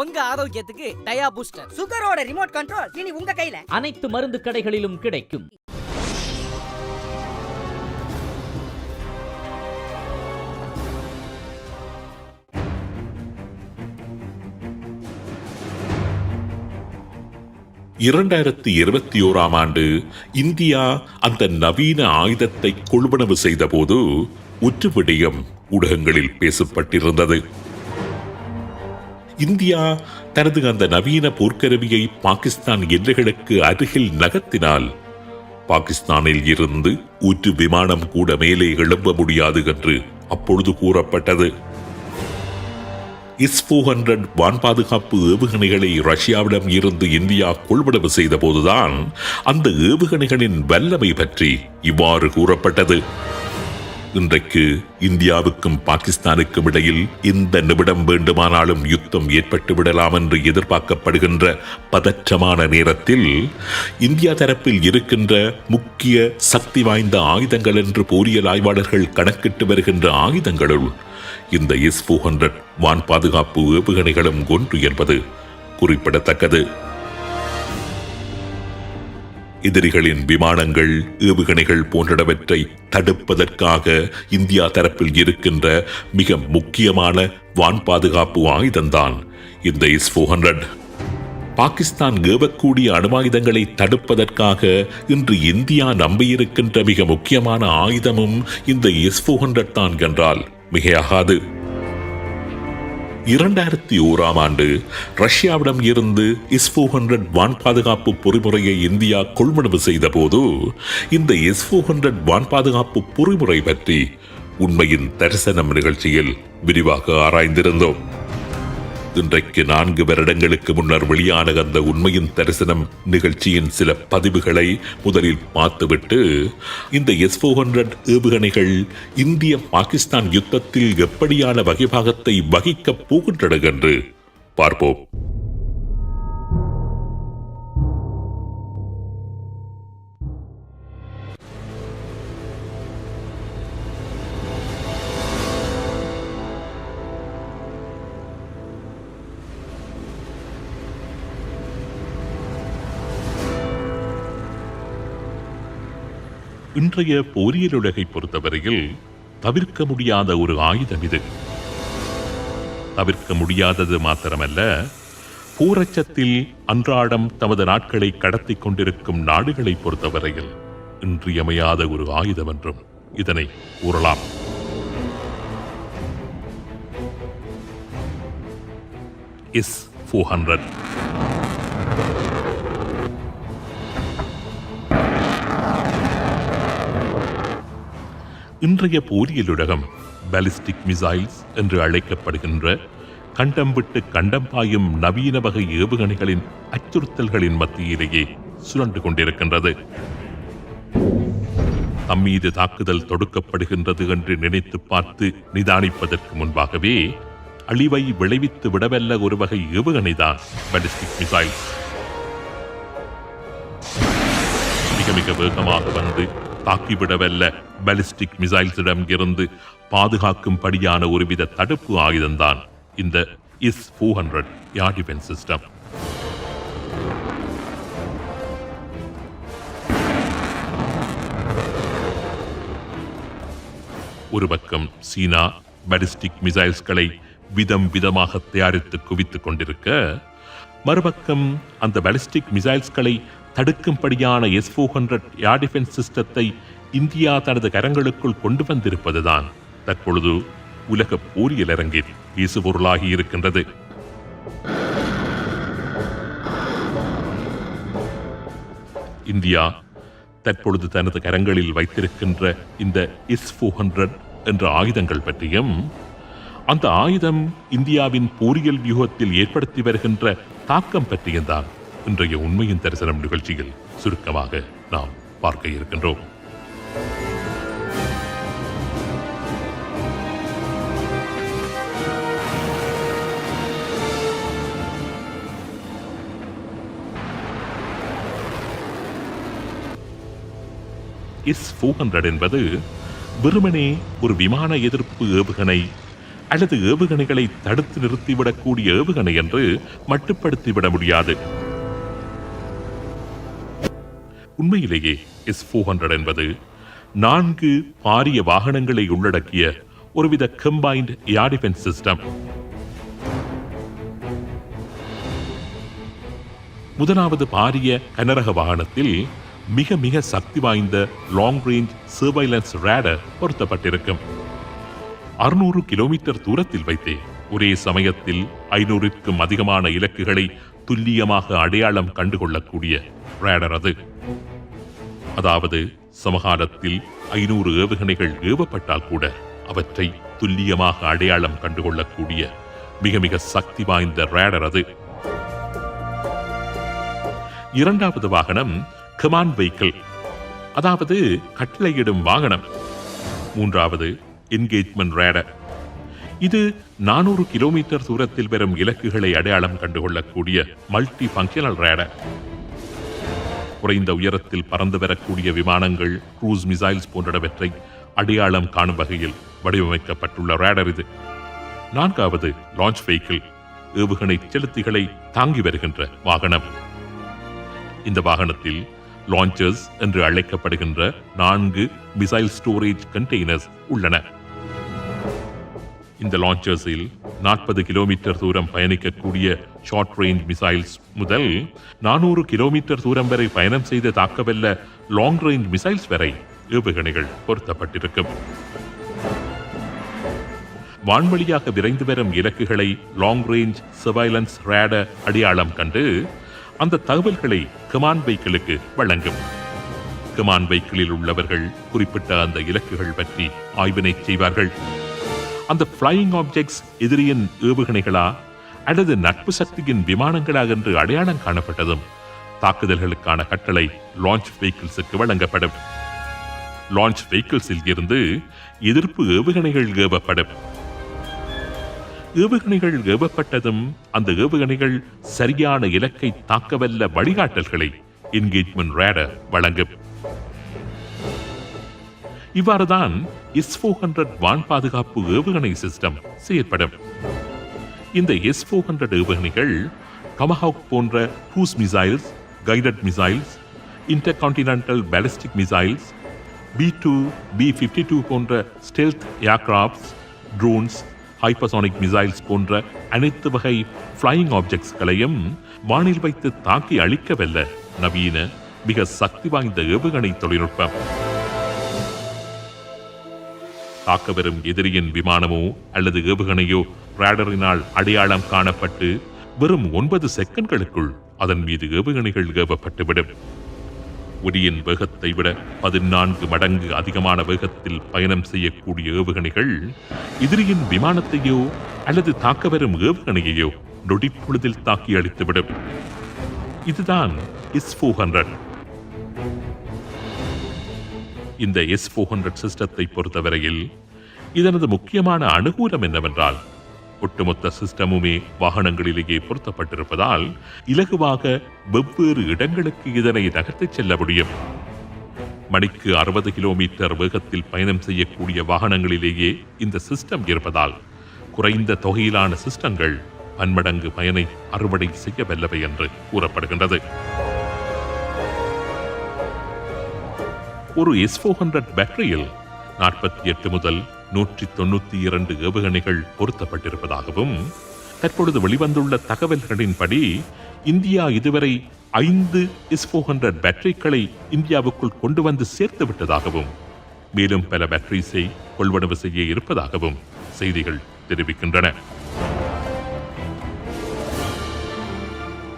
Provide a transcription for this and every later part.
உங்க ஆரோக்கியத்துக்கு dia booster. சுகரோட ரிமோட் கண்ட்ரோல் இனி உங்க கையில. அனைத்து மருந்து கடைகளிலும் கிடைக்கும். இரண்டாயிரத்தி இருபத்தி ஓராம் ஆண்டு இந்தியா அந்த நவீன ஆயுதத்தை கொள்வனவு செய்தபோது உற்று விடயம் ஊடகங்களில் பேசப்பட்டிருந்தது. இந்தியா தனது அந்த நவீன போர்க்கருவியை பாகிஸ்தான் எல்லைகளுக்கு அருகில் நகர்த்தினால் பாகிஸ்தானில் இருந்து ஊற்று விமானம் கூட மேலே எழும்ப முடியாது என்று அப்பொழுது கூறப்பட்டது. இஸ் ஃபோர் ஹண்ட்ரட் வான் பாதுகாப்பு ஏவுகணைகளை ரஷ்யாவிடம் இருந்து இந்தியா கொள்வனவு செய்த போதுதான் அந்த ஏவுகணைகளின் வல்லமை பற்றி இவ்வாறு கூறப்பட்டது. இன்றைக்கு இந்தியாவுக்கும் பாகிஸ்தானுக்கும் இடையில் இந்த நிமிடம் வேண்டுமானாலும் யுத்தம் ஏற்பட்டு விடலாம் என்று எதிர்பார்க்கப்படுகின்ற பதற்றமான நேரத்தில் இந்தியா தரப்பில் இருக்கின்ற முக்கிய சக்தி வாய்ந்த ஆயுதங்கள் என்று போரியல் ஆய்வாளர்கள் கணக்கிட்டு வருகின்ற ஆயுதங்களுள் இந்த எஸ் ஃபோர் ஹண்ட்ரட் வான் பாதுகாப்பு ஏவுகணைகளும் ஒன்று என்பது குறிப்பிடத்தக்கது. எதிரிகளின் விமானங்கள் ஏவுகணைகள் போன்றவற்றை தடுப்பதற்காக இந்தியா தரப்பில் இருக்கின்ற மிக முக்கியமான வான் பாதுகாப்பு ஆயுதம்தான் இந்த இஸ் ஃபோர் ஹண்ட்ரட் பாகிஸ்தான் ஏவக்கூடிய அணுவாயுதங்களை தடுப்பதற்காக இன்று இந்தியா நம்பியிருக்கின்ற மிக முக்கியமான ஆயுதமும் இந்த எஸ் ஃபோர் ஹண்ட்ரட் தான் என்றால் மிகையாகாது இரண்டாயிரத்தி ஓராம் ஆண்டு ரஷ்யாவிடம் இருந்து எஸ் ஃபோர் ஹண்ட்ரட் வான் பாதுகாப்பு பொறிமுறையை இந்தியா கொள்வனவு செய்த போது இந்த எஸ் ஃபோர் ஹண்ட்ரட் வான் பாதுகாப்பு பொறிமுறை பற்றி உண்மையின் தரிசனம் நிகழ்ச்சியில் விரிவாக ஆராய்ந்திருந்தோம். இன்றைக்கு நான்கு வருடங்களுக்கு முன்னர் வெளியான அந்த உண்மையின் தரிசனம் நிகழ்ச்சியின் சில பதிவுகளை முதலில் பார்த்துவிட்டு இந்த எஸ் ஃபோர் ஹண்ட்ரட் ஏவுகணைகள் இந்திய பாகிஸ்தான் யுத்தத்தில் எப்படியான வகைபாகத்தை வகிக்கப் போகின்றன என்று பார்ப்போம். இன்றைய போரியல் உலகை பொறுத்தவரையில் தவிர்க்க முடியாத ஒரு ஆயுதம் இது. தவிர்க்க முடியாதது மாத்திரமல்ல பூரச்சத்தில் அன்றாடம் தமது நாட்களை கடத்தி கொண்டிருக்கும் நாடுகளை பொறுத்தவரையில் இன்றியமையாத ஒரு ஆயுதம் என்றும் இதனை கூறலாம். S four hundred. இன்றைய போரியல் உலகம் பாலிஸ்டிக் மிசைல்ஸ் என்று அழைக்கப்படுகின்ற கண்டம் விட்டு கண்டம் பாயும் நவீன வகை ஏவுகணைகளின் அச்சுறுத்தல்களின் மத்தியிலேயே சுழண்டு கொண்டிருக்கின்றது. தம்மீது தாக்குதல் தொடுக்கப்படுகின்றது என்று நினைத்து பார்த்து நிதானிப்பதற்கு முன்பாகவே அழிவை விளைவித்து விடவல்ல ஒரு வகை ஏவுகணைதான் பாலிஸ்டிக் மிசைல்ஸ் மிக மிக வேகமாக வந்து தாக்கிவிடவல்ல. பாலிஸ்டிக் மிசைல்ஸிடம் இருந்து பாதுகாக்கும்படியான ஒருவித தடுப்பு ஆயுதம்தான் இந்த S four hundred air defence system. ஒரு பக்கம் சீனா பாலிஸ்டிக் மிசைல்ஸ்களை விதம் விதமாக தயாரித்து குவித்துக் கொண்டிருக்க மறுபக்கம் அந்த பாலிஸ்டிக் மிசைல்ஸ்களை தடுக்கும்படியான S four hundred air defence சிஸ்டத்தை இந்தியா தனது கரங்களுக்குள் கொண்டு வந்திருப்பதுதான் தற்பொழுது உலக போரியல் அரங்கில் வீசுபொருளாகி இருக்கின்றது. இந்தியா தற்பொழுது தனது கரங்களில் வைத்திருக்கின்ற இந்த எஸ் ஃபோர் ஹண்ட்ரட் என்ற ஆயுதங்கள் பற்றியும் அந்த ஆயுதம் இந்தியாவின் போரியல் வியூகத்தில் ஏற்படுத்தி வருகின்ற தாக்கம் பற்றியும் தான் இன்றைய உண்மையின் தரிசனம் நிகழ்ச்சியில் சுருக்கமாக நாம் பார்க்க இருக்கின்றோம். இஸ் ஃபோர் ஹண்ட்ரட் என்பது வெறுமனே ஒரு விமான எதிர்ப்பு ஏவுகணை அல்லது ஏவுகணைகளை தடுத்து நிறுத்திவிடக்கூடிய ஏவுகணை என்று மட்டுப்படுத்திவிட முடியாது. உண்மையிலேயே எஸ் ஃபோர் என்பது நான்கு பாரிய வாகனங்களை உள்ளடக்கிய ஒருவித கம்பைன்ட் ஏர் டிஃபென்ஸ் சிஸ்டம் முதலாவது பாரிய கனரக வாகனத்தில் மிக மிக சக்தி வாய்ந்த லாங் ரேஞ்ச் சர்வைலன்ஸ் ரேடர் பொருத்தப்பட்டிருக்கும். அறுநூறு கிலோமீட்டர் தூரத்தில் வைத்தே ஒரே சமயத்தில் ஐநூறுக்கும் அதிகமான இலக்குகளை துல்லியமாக அடையாளம் கண்டுகொள்ளக்கூடிய ரேடர் அது. அதாவது சமகாலத்தில் ஐநூறு ஏவுகணைகள் ஏவப்பட்டால் கூட அவற்றை துல்லியமாக அடையாளம் கண்டுகொள்ளக்கூடிய மிக மிக சக்தி வாய்ந்த ரேடர் அது. இரண்டாவது வாகனம் கமான் வெஹிக்கிள் அதாவது கட்டளையிடும் வாகனம். மூன்றாவது என்கேஜ்மெண்ட் ரேடர் இது நானூறு கிலோமீட்டர் தூரத்தில் வரும் இலக்குகளை அடையாளம் கண்டுகொள்ளக்கூடிய மல்டி ஃபங்க்ஷனல் ரேடர் குறைந்த உயரத்தில் பறந்து வரக்கூடிய விமானங்கள் க்ரூஸ் மிசைல்ஸ் போன்றவற்றை அடையாளம் காணும் வகையில் வடிவமைக்கப்பட்டுள்ள ரேடர் இது. நான்காவது லான்ச் வெஹிக்கிள் ஏவுகணை செலுத்திகளை தாங்கி வருகின்ற வாகனம். இந்த வாகனத்தில் லான்ச்சர்ஸ் என்று அழைக்கப்படுகின்ற நான்கு மிசைல் ஸ்டோரேஜ் கண்டெய்னர்ஸ் உள்ளன. இந்த லான்ச்சர்ஸில் நாற்பது கிலோமீட்டர் தூரம் பயணிக்கக்கூடிய ஷார்ட் ரேஞ்ச் மிசைல்ஸ் முதல் நானூறு கிலோமீட்டர் தூரம் வரை பயணம் செய்து தாக்கவல்ல லாங் ரேஞ்ச் மிசைல்ஸ் வரை ஏவுகணைகள் பொருத்தப்பட்டிருக்கும். வான்வழியாக விரைந்து வரும் இலக்குகளை லாங் ரேஞ்ச் சர்வைலன்ஸ் ரேடர் அடையாளம் கண்டு அந்த தகவல்களை கமான் வெஹிக்கிளுக்கு வழங்கும். கமான் வெஹிக்கிளில் உள்ளவர்கள் குறிப்பிட்ட அந்த இலக்குகள் பற்றி ஆய்வினை செய்வார்கள். அந்த ஃப்ளையிங் ஆப்ஜெக்ட்ஸ் எதிரியின் ஏவுகணைகளா? அல்லது நட்பு சக்தியின் விமானங்களா என்று அடையாளம் காணப்பட்டதும் தாக்குதல்களுக்கான கட்டளை லான்ச் வெஹிக்கிள்ஸுக்கு வழங்கப்படும். லான்ச் வெஹிக்கிள்ஸில் இருந்து எதிர்ப்பு ஏவுகணைகள் ஏவப்படும். ஏவுகணைகள் ஏவப்பட்டதும் அந்த ஏவுகணைகள் சரியான இலக்கை தாக்கவல்ல வழிகாட்டல்களை என்கேஜ்மெண்ட் ரேடர் வழங்கும். இவ்வாறுதான் எஸ் ஃபோர் ஹண்ட்ரட் வான் பாதுகாப்பு ஏவுகணை சிஸ்டம் செயற்படும். இந்த எஸ் ஃபோர் ஹண்ட்ரட் ஏவுகணைகள் டொமஹாக் போன்ற cruise missiles guided missiles intercontinental ballistic missiles B two B fifty two போன்ற stealth aircrafts drones hypersonic missiles போன்ற அனைத்து வகை ஃப்ளையிங் ஆப்ஜெக்ட்ஸ்களையும் வானில் வைத்து தாக்கி அழிக்கவல்ல நவீன மிக சக்தி வாய்ந்த ஏவுகணை தொழில்நுட்பம். தாக்க வரும் எதிரியின் விமானமோ அல்லது ஏவுகணையோ ரேடரினால் அடையாளம் காணப்பட்டு வெறும் ஒன்பது செகண்ட்களுக்குள் அதன் மீது ஏவுகணைகள் ஏவப்பட்டுவிடும். ஒடியின் வேகத்தை விட பதினான்கு மடங்கு அதிகமான வேகத்தில் பயணம் செய்யக்கூடிய ஏவுகணைகள் எதிரியின் விமானத்தையோ அல்லது தாக்க வரும் ஏவுகணையையோ நொடிப்பொழுதில் தாக்கி அழித்துவிடும். இதுதான் இஸ் ஃபோர் ஹண்ட்ரட் இந்த எஸ் ஃபோர் ஹண்ட்ரட் சிஸ்டத்தை பொறுத்தவரையில் இதனது முக்கியமான அனுகூலம் என்னவென்றால் ஒட்டுமொத்த சிஸ்டமுமே வாகனங்களிலேயே பொருத்தப்பட்டிருப்பதால் இலகுவாக வெவ்வேறு இடங்களுக்கு இதனை நகர்த்திச் செல்ல முடியும். மணிக்கு அறுபது கிலோமீட்டர் வேகத்தில் பயணம் செய்யக்கூடிய வாகனங்களிலேயே இந்த சிஸ்டம் இருப்பதால் குறைந்த தொகையிலான சிஸ்டங்கள் பன்மடங்கு பயனை அறுவடை செய்ய வல்லவை என்று கூறப்படுகின்றது. ஒரு எஸ் ஃபோர் ஹண்ட்ரட் பேட்டரியில் நாற்பத்தி எட்டு முதல் நூற்றி தொண்ணூத்தி இரண்டு ஏவுகணைகள் பொருத்தப்பட்டிருப்பதாகவும் தற்பொழுது வெளிவந்துள்ள தகவல்களின்படி இந்தியா இதுவரை ஐந்து எஸ் ஃபோர் ஹண்ட்ரட் பேட்டரிகளை இந்தியாவுக்குள் கொண்டு வந்து சேர்த்து விட்டதாகவும் மேலும் பல பேட்டரிஸை கொள்வனவு செய்ய இருப்பதாகவும் செய்திகள் தெரிவிக்கின்றன.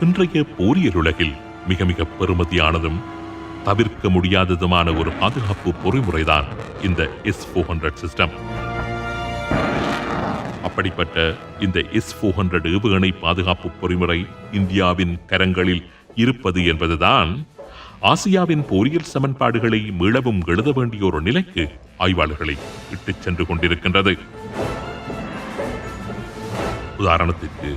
இன்றைய போரியல் உலகில் மிக மிக பெறுமதியானதும் தவிர்க்க முடியாததுமான ஒரு பாதுகாப்பு பொறிமுறைதான் இந்த எஸ் ஃபோர் ஹண்ட்ரட் சிஸ்டம் அப்படிப்பட்ட இந்த எஸ் ஃபோர் ஹண்ட்ரட் ஏவுகணை பாதுகாப்பு பொறிமுறை இந்தியாவின் கரங்களில் இருப்பது என்பதுதான் ஆசியாவின் போரியல் சமன்பாடுகளை மீளவும் எழுத வேண்டிய ஒரு நிலைக்கு ஆய்வாளர்களை இட்டுச் சென்று கொண்டிருக்கின்றது. உதாரணத்திற்கு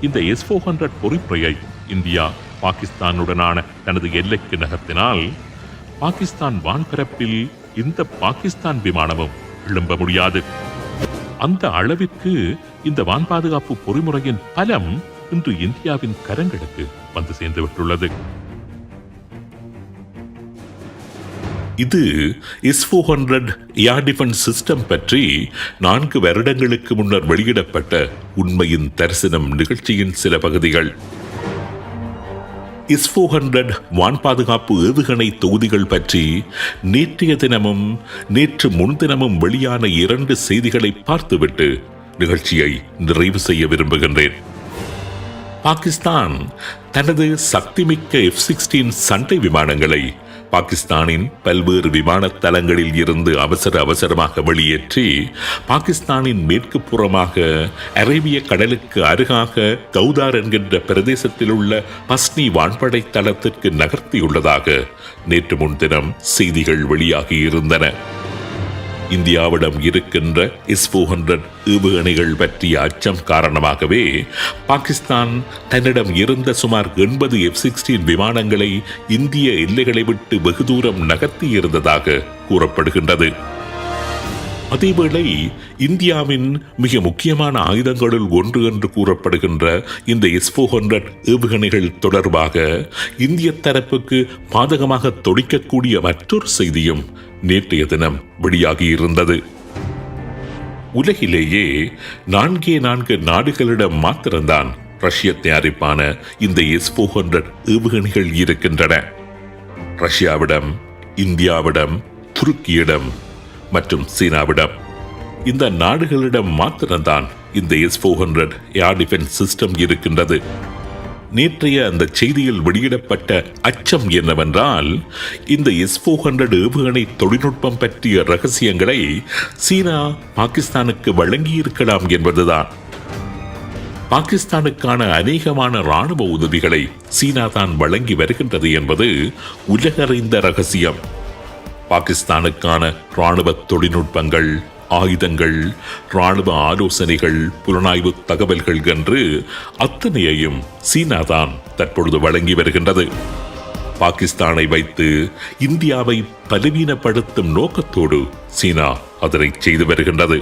இந்த எஸ் ஃபோர் ஹண்ட்ரட் பொறிமுறையை இந்தியா பாகிஸ்தானுடனான தனது எல்லைக்கு நகர்த்தினால் பாகிஸ்தான் வான்பரப்பில் இந்த பாகிஸ்தான் விமானமும் எழும்ப முடியாது. அந்த அளவிற்கு இந்த வான் பாதுகாப்பு பொறிமுறையின் பலம் இன்று இந்தியாவின் கரங்களுக்கு வந்து சேர்ந்துவிட்டுள்ளது. இது S four hundred air defence system பற்றி நான்கு வருடங்களுக்கு முன்னர் வெளியிடப்பட்ட உண்மையின் தரிசனம் நிகழ்ச்சியின் சில பகுதிகள். இஸ் ஃபோர் ஹண்ட்ரட் வான் பாதுகாப்பு ஏவுகணை தொகுதிகள் பற்றி நேற்றைய தினமும் நேற்று முன்தினமும் வெளியான இரண்டு செய்திகளை பார்த்துவிட்டு நிகழ்ச்சியை நிறைவு செய்ய விரும்புகின்றேன். பாகிஸ்தான் தனது சக்திமிக்க எஃப் சிக்ஸ்டீன் சண்டை விமானங்களை பாகிஸ்தானின் பல்வேறு விமான தளங்களில் இருந்து அவசர அவசரமாக வெளியேற்றி பாகிஸ்தானின் மேற்கு புறமாக அரேபிய கடலுக்கு அருகாக கௌதார் என்கின்ற பிரதேசத்தில் உள்ள பஸ்னி வான்படை தளத்திற்கு நகர்த்தியுள்ளதாக நேற்று முன்தினம் செய்திகள் வெளியாகியிருந்தன. இந்தியாவிடம் இருக்கின்ற இஸ்போ ஹண்ட்ரட் ஏவுகணைகள் பற்றிய அச்சம் காரணமாகவே பாகிஸ்தான் தன்னிடம் இருந்த சுமார் எண்பது எஃப் சிக்ஸ்டீன் விமானங்களை இந்திய எல்லைகளை விட்டு வெகு தூரம் நகர்த்தியிருந்ததாக கூறப்படுகின்றது. அதேவேளை இந்தியாவின் மிக முக்கியமான ஆயுதங்களுள் ஒன்று என்று கூறப்படுகின்ற இந்த எஸ் ஃபோர் ஹண்ட்ரட் ஏவுகணைகள் தொடர்பாக இந்திய தரப்புக்கு பாதகமாக தொடிக்கக்கூடிய மற்றொரு செய்தியும் நேற்றைய தினம் வெளியாகியிருந்தது. உலகிலேயே நான்கே நான்கு நாடுகளிடம் மாத்திரம்தான் ரஷ்ய தயாரிப்பான இந்த எஸ் ஃபோர் ஹண்ட்ரட் ஏவுகணைகள் இருக்கின்றன. ரஷ்யாவிடம் இந்தியாவிடம் துருக்கியிடம் மற்றும் சீனாவிடம். இந்த நாடுகளிடம் மாத்திரம்தான் இந்த S four hundred air defence system இருக்கின்றது. நேற்றைய அந்த செய்தியில் வெளியிடப்பட்ட அச்சம் என்னவென்றால் இந்த எஸ் ஃபோர் ஹண்ட்ரட் ஏவுகணை தொழில்நுட்பம் பற்றிய ரகசியங்களை சீனா பாகிஸ்தானுக்கு வழங்கியிருக்கலாம் என்பதுதான். பாகிஸ்தானுக்கான அநேகமான ராணுவ உதவிகளை சீனா தான் வழங்கி வருகின்றது என்பது உலகறிந்த ரகசியம். பாகிஸ்தானுக்கான ராணுவ தொழில்நுட்பங்கள் ஆயுதங்கள் இராணுவ ஆலோசனைகள் புலனாய்வு தகவல்கள் என்று அத்தனையையும் சீனா தான் தற்பொழுது வழங்கி வருகின்றது. பாகிஸ்தானை வைத்து இந்தியாவை பலவீனப்படுத்தும் நோக்கத்தோடு சீனா அதனை செய்து வருகின்றது.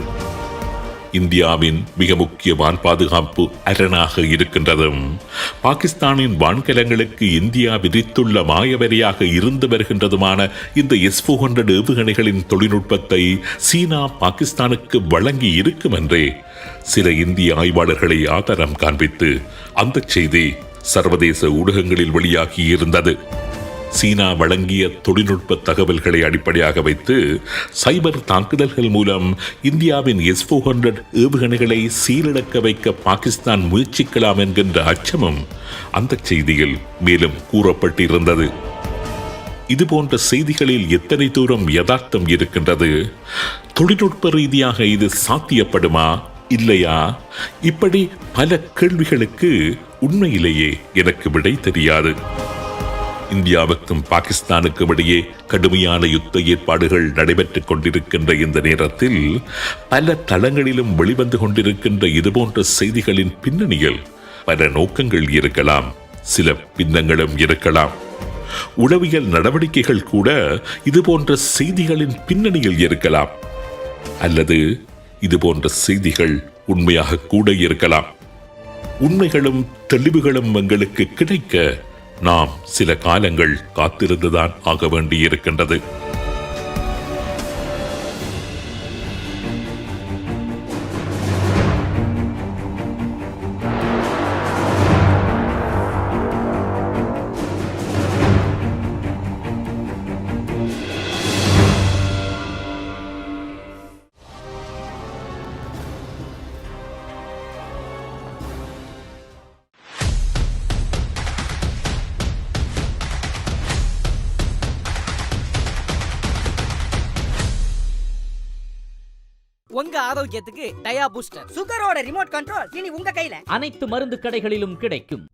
இந்தியாவின் மிக முக்கிய வான் பாதுகாப்பு அரணாக இருக்கின்றதும் பாகிஸ்தானின் வான்கலங்களுக்கு இந்தியா விதித்துள்ள மாயவரியாக இருந்து வருகின்றதுமான இந்த எஸ் ஃபோர் ஹண்ட்ரட் ஏவுகணைகளின் தொழில்நுட்பத்தை சீனா பாகிஸ்தானுக்கு வழங்கி இருக்கும் என்றே சில இந்திய ஆய்வாளர்களை ஆதாரம் காண்பித்து அந்த செய்தி சர்வதேச ஊடகங்களில் வெளியாகி இருந்தது. சீனா வழங்கிய தொழில்நுட்ப தகவல்களை அடிப்படையாக வைத்து சைபர் தாக்குதல்கள் மூலம் இந்தியாவின் எஸ் ஃபோர் ஹண்ட்ரட் ஏவுகணைகளை சீரடக்க வைக்க பாகிஸ்தான் முயற்சிக்கலாம் என்கின்ற அச்சமும் அந்த செய்தியில் மேலும் கூறப்பட்டிருந்தது. இது போன்ற செய்திகளில் எத்தனை தூரம் யதார்த்தம் இருக்கின்றது? தொழில்நுட்ப ரீதியாக இது சாத்தியப்படுமா? இல்லையா? இப்படி பல கேள்விகளுக்கு உண்மையிலேயே எனக்கு விடை தெரியாது. இந்தியாவுக்கும் பாகிஸ்தானுக்கும் இடையே கடுமையான யுத்த ஏற்பாடுகள் நடைபெற்றுக் கொண்டிருக்கின்ற இந்த நேரத்தில் பல தளங்களிலும் வெளிவந்து கொண்டிருக்கின்ற இதுபோன்ற செய்திகளின் பின்னணியில் பல நோக்கங்கள் இருக்கலாம் சில பின்னங்களும் இருக்கலாம். உளவியல் நடவடிக்கைகள் கூட இதுபோன்ற செய்திகளின் பின்னணியில் இருக்கலாம் அல்லது இதுபோன்ற செய்திகள் உண்மையாக கூட இருக்கலாம். உண்மைகளும் தெளிவுகளும் எங்களுக்கு கிடைக்க நாம் சில காலங்கள் காத்திருந்துதான் ஆக வேண்டியிருக்கின்றது. ஆரோக்கியத்துக்கு டயா பூஸ்டர். சுகரோட ரிமோட் கண்ட்ரோல் இனி உங்க கையில. அனைத்து மருந்து கடைகளிலும் கிடைக்கும்.